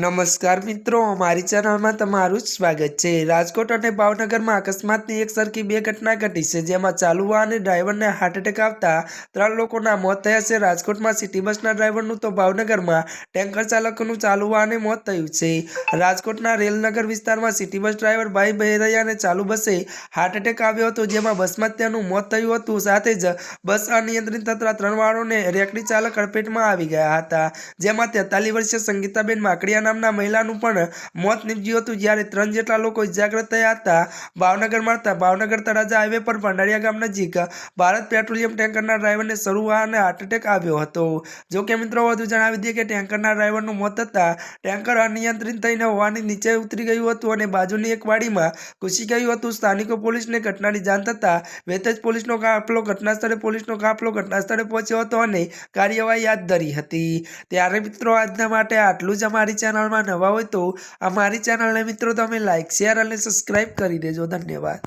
નમસ્કાર મિત્રો, અમારી ચેનલમાં તમારું સ્વાગત છે. રાજકોટ અને ભાવનગરમાં અકસ્માતની એક સરખી બે ઘટના ઘટી છે, જેમાં ચાલુ વાહને ડ્રાઈવરને હાર્ટ એટેક આવતા ત્રણ લોકોના મોત થયા છે. રાજકોટમાં સિટી બસના ડ્રાઈવરનું તો ભાવનગરમાં ટેન્કર ચાલકનું ચાલુ વાહને મોત થયું છે. રાજકોટના રેલનગર વિસ્તારમાં સિટી બસ ડ્રાઈવર ભાઈ બહેરૈયાને ચાલુ બસે હાર્ટ એટેક આવ્યો હતો, જેમાં બસમાં તેનું મોત થયું હતું. સાથે જ બસ અનિયંત્રિત થતા ત્રણ વાળોને રેકડી ચાલક અડપેટમાં આવી ગયા હતા, જેમાં તેતાલીસ વર્ષીય સંગીતાબેન માકડિયા નામના મહિલાનું પણ મોત નીપજ્યું હતું. જ્યારે ત્રણ જેટલા લોકો ઇજાગ્રસ્ત થયા હતા, ભાવનગર મળતા ભાવનગર તળાજા હાઈવે પર ભંડારીયા ગામ નજીક ભારત પેટ્રોલિયમ ટેન્કરના ડ્રાઈવરને શરૂ વાહને હાર્ટ આવ્યો હતો. જો કે મિત્રો, વધુ જણાવી દઈએ કે ટેન્કરના ડ્રાઈવરનું મોત થતાં ટેન્કર અનિયંત્રિત થઈને હોવાની નીચે ઉતરી ગયું હતું અને બાજુની એક વાડીમાં ઘૂસી ગયું હતું. સ્થાનિકો પોલીસને ઘટનાની જાણ થતાં વેતજ પોલીસનો કાફલો ઘટના સ્થળે પોલીસનો કાફલો ઘટના સ્થળે પહોંચ્યો હતો અને કાર્યવાહી હાથ ધરી હતી. ત્યારે મિત્રો, આજના માટે આટલું જ અમારી ચેનલમાં નવા હોય તો આ મારી ચેનલને મિત્રો તમે લાઈક શેર અને સબસ્ક્રાઈબ કરી દેજો. ધન્યવાદ.